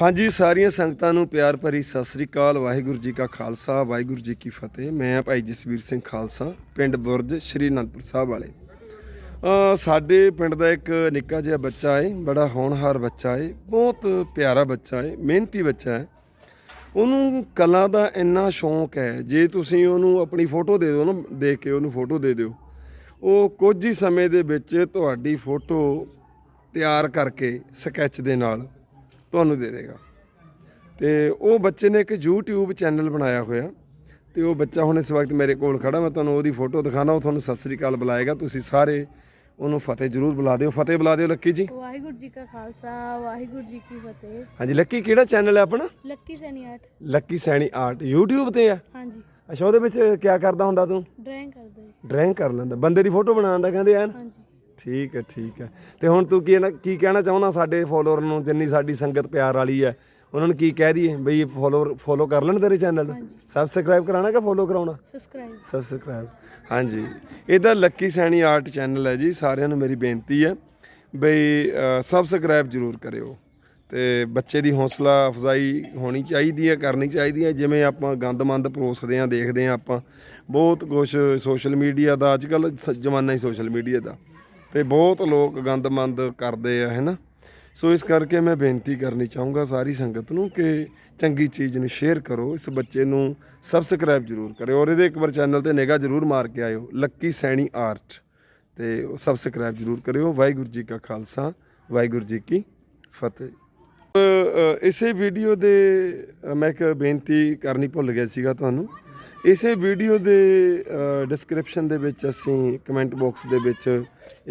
ਹਾਂਜੀ, ਸਾਰੀਆਂ ਸੰਗਤਾਂ ਨੂੰ ਪਿਆਰ ਭਰੀ ਸਤਿ ਸ੍ਰੀ ਅਕਾਲ। ਵਾਹਿਗੁਰੂ ਜੀ ਕਾ ਖਾਲਸਾ, ਵਾਹਿਗੁਰੂ ਜੀ ਕੀ ਫਤਿਹ। ਮੈਂ ਭਾਈ ਜਸਵੀਰ ਸਿੰਘ ਖਾਲਸਾ, ਪਿੰਡ ਬੁਰਜ, ਸ਼੍ਰੀ ਅਨੰਦਪੁਰ ਸਾਹਿਬ ਵਾਲੇ। ਸਾਡੇ ਪਿੰਡ ਦਾ ਇੱਕ ਨਿੱਕਾ ਜਿਹਾ ਬੱਚਾ ਹੈ ਬੜਾ ਹੋਣਹਾਰ ਬੱਚਾ ਏ, ਬਹੁਤ ਪਿਆਰਾ ਬੱਚਾ ਏ, ਮਿਹਨਤੀ ਬੱਚਾ ਹੈ ਉਹਨੂੰ ਕਲਾ ਦਾ ਇੰਨਾ ਸ਼ੌਂਕ ਹੈ, ਜੇ ਤੁਸੀਂ ਉਹਨੂੰ ਆਪਣੀ ਫੋਟੋ ਦੇ ਦਿਓ ਨਾ, ਦੇਖ ਕੇ ਉਹਨੂੰ ਫੋਟੋ ਦੇ ਦਿਓ। ਉਹ ਕੁਝ ਹੀ ਸਮੇਂ ਦੇ ਵਿੱਚ ਤੁਹਾਡੀ ਫੋਟੋ ਤਿਆਰ ਕਰਕੇ, ਸਕੈਚ ਦੇ ਨਾਲ ਤੁਹਾਨੂੰ ਦੇ ਦੇਗਾ। ਤੇ ਉਹ ਬੱਚੇ ਨੇ ਇੱਕ YouTube ਚੈਨਲ ਬਣਾਇਆ ਹੋਇਆ। ਤੇ ਉਹ ਬੱਚਾ ਹੁਣ ਇਸ ਵਕਤ ਮੇਰੇ ਕੋਲ ਖੜਾ ਮੈਂ ਤੁਹਾਨੂੰ ਉਹਦੀ ਫੋਟੋ ਦਿਖਾਣਾ ਉਹ ਤੁਹਾਨੂੰ ਸਤਿ ਸ੍ਰੀ ਅਕਾਲ ਬੁਲਾਏਗਾ। ਤੁਸੀਂ ਸਾਰੇ ਉਹਨੂੰ ਫਤਿਹ ਜਰੂਰ ਬੁਲਾ ਦਿਓ। ਫਤਿਹ ਬੁਲਾ ਦਿਓ ਲੱਕੀ ਜੀ। ਵਾਹਿਗੁਰੂ ਜੀ ਕਾ ਖਾਲਸਾ ਵਾਹਿਗੁਰੂ ਜੀ ਕੀ ਫਤਿਹ। ਹਾਂਜੀ ਲੱਕੀ ਕਿਹੜਾ ਚੈਨਲ ਹੈ ਆਪਣਾ? Lucky Saini art. Lucky Saini art. YouTube ਤੇ ਆ? ਹਾਂਜੀ। ਅੱਛਾ ਉਹਦੇ ਵਿੱਚ ਕੀ ਕਰਦਾ ਹੁੰਦਾ ਤੂੰ? ਡਰਾਇੰਗ ਕਰਦੇ ਡਰਾਇੰਗ ਕਰ ਲੈਂਦਾ। ਬੰਦੇ ਦੀ ਫੋਟੋ ਬਣਾਉਂਦਾ ਕਹਿੰਦੇ ਐਨ ਹਾਂਜੀ। ਠੀਕ ਹੈ ਠੀਕ ਹੈ। ਤੇ ਹੁਣ ਤੂੰ ਕੀ ਨਾ- ਕੀ ਕਹਿਣਾ ਚਾਹੁੰਦਾ ਸਾਡੇ ਫੋਲੋਅਰ ਨੂੰ ਜਿੰਨੀ ਸਾਡੀ ਸੰਗਤ ਪਿਆਰ ਵਾਲੀ ਹੈ? ਉਹਨਾਂ ਨੂੰ ਕੀ ਕਹਿ ਦਈਏ ਬਈ ਫੋਲੋਅਰ ਫੋਲੋ ਕਰ ਲੈਣ ਤੇਰੇ ਚੈਨਲ। ਸਬਸਕ੍ਰਾਈਬ ਕਰਾਣਾ ਕਿ ਫੋਲੋ ਕਰਾਉਣਾ? ਸਬਸਕ੍ਰਾਈਬ ਸਬਸਕ੍ਰਾਈਬ ਹਾਂਜੀ। ਇਹਦਾ ਲੱਕੀ ਸੈਣੀ ਆਰਟ ਚੈਨਲ ਹੈ ਜੀ ਸਾਰਿਆਂ ਨੂੰ ਮੇਰੀ ਬੇਨਤੀ ਹੈ ਬਈ ਸਬਸਕ੍ਰਾਈਬ ਜ਼ਰੂਰ ਕਰਿਓ। ਤੇ ਬੱਚੇ ਦੀ ਹੌਸਲਾ ਅਫਜ਼ਾਈ ਹੋਣੀ ਚਾਹੀਦੀ ਹੈ ਕਰਨੀ ਚਾਹੀਦੀ ਹੈ। ਜਿਵੇਂ ਆਪਾਂ ਗੰਦਮੰਦ ਪਰੋਸਦੇ ਆਂ ਦੇਖਦੇ ਆਂ ਆਪਾਂ ਬਹੁਤ ਕੁਝ ਸੋਸ਼ਲ ਮੀਡੀਆ ਦਾ ਅੱਜ ਕੱਲ ਜ਼ਮਾਨਾ ਹੀ ਸੋਸ਼ਲ ਮੀਡੀਆ ਦਾ। ਤੇ ਬਹੁਤ ਲੋਕ ਗੰਦਮੰਦ ਕਰਦੇ ਆ ਹੈਨਾ ਸੋ ਇਸ ਕਰਕੇ ਮੈਂ ਬੇਨਤੀ ਕਰਨੀ ਚਾਹੂੰਗਾ ਸਾਰੀ ਸੰਗਤ ਨੂੰ ਕਿ ਚੰਗੀ ਚੀਜ਼ ਨੂੰ ਸ਼ੇਅਰ ਕਰੋ, ਇਸ ਬੱਚੇ ਨੂੰ ਸਬਸਕ੍ਰਾਈਬ ਜ਼ਰੂਰ ਕਰਿਓ ਔਰ ਇਹਦੇ ਇੱਕ ਵਾਰ ਚੈਨਲ ਤੇ ਨਿਗਾਹ ਜ਼ਰੂਰ ਮਾਰ ਕੇ ਆਇਓ, ਲੱਕੀ ਸੈਣੀ ਆਰਟ ਤੇ ਉਹ ਸਬਸਕ੍ਰਾਈਬ ਜ਼ਰੂਰ ਕਰਿਓ, ਵਾਹਿਗੁਰੂ ਜੀ ਕਾ ਖਾਲਸਾ, ਵਾਹਿਗੁਰੂ ਜੀ ਕੀ ਫਤਿਹ। ਇਸੇ ਵੀਡੀਓ ਦੇ ਮੈਂ ਇੱਕ ਬੇਨਤੀ ਕਰਨੀ ਭੁੱਲ ਗਿਆ ਸੀਗਾ ਤੁਹਾਨੂੰ। ਇਸੇ ਵੀਡੀਓ ਦੇ ਡਿਸਕ੍ਰਿਪਸ਼ਨ ਦੇ ਵਿੱਚ ਅਸੀਂ ਕਮੈਂਟ ਬਾਕਸ ਦੇ ਵਿੱਚ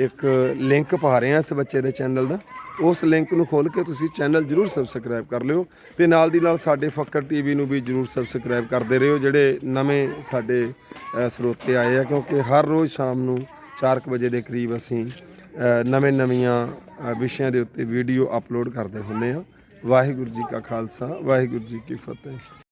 ਇੱਕ ਲਿੰਕ ਪਾ ਰਹੇ ਹਾਂ ਇਸ ਬੱਚੇ ਦੇ ਚੈਨਲ ਦਾ। ਉਸ ਲਿੰਕ ਨੂੰ ਖੋਲ ਕੇ ਤੁਸੀਂ ਚੈਨਲ ਜਰੂਰ ਸਬਸਕ੍ਰਾਈਬ ਕਰ ਲਿਓ ਤੇ ਨਾਲ ਦੀ ਨਾਲ ਸਾਡੇ ਫੱਕਰ ਟੀਵੀ ਨੂੰ ਵੀ ਜਰੂਰ ਸਬਸਕ੍ਰਾਈਬ ਕਰਦੇ ਰਹੋ, ਜਿਹੜੇ ਨਵੇਂ ਸਾਡੇ ਸਰੋਤੇ ਆਏ ਆ, ਕਿਉਂਕਿ ਹਰ ਰੋਜ਼ ਸ਼ਾਮ ਨੂੰ 4 ਵਜੇ ਦੇ ਕਰੀਬ ਅਸੀਂ ਨਵੇਂ ਨਵੀਆਂ ਵਿਸ਼ਿਆਂ ਦੇ ਉੱਤੇ ਵੀਡੀਓ ਅਪਲੋਡ ਕਰਦੇ ਹੁੰਦੇ ਹਾਂ। ਵਾਹਿਗੁਰੂ ਜੀ ਕਾ ਖਾਲਸਾ, ਵਾਹਿਗੁਰੂ ਜੀ ਕੀ ਫਤਿਹ।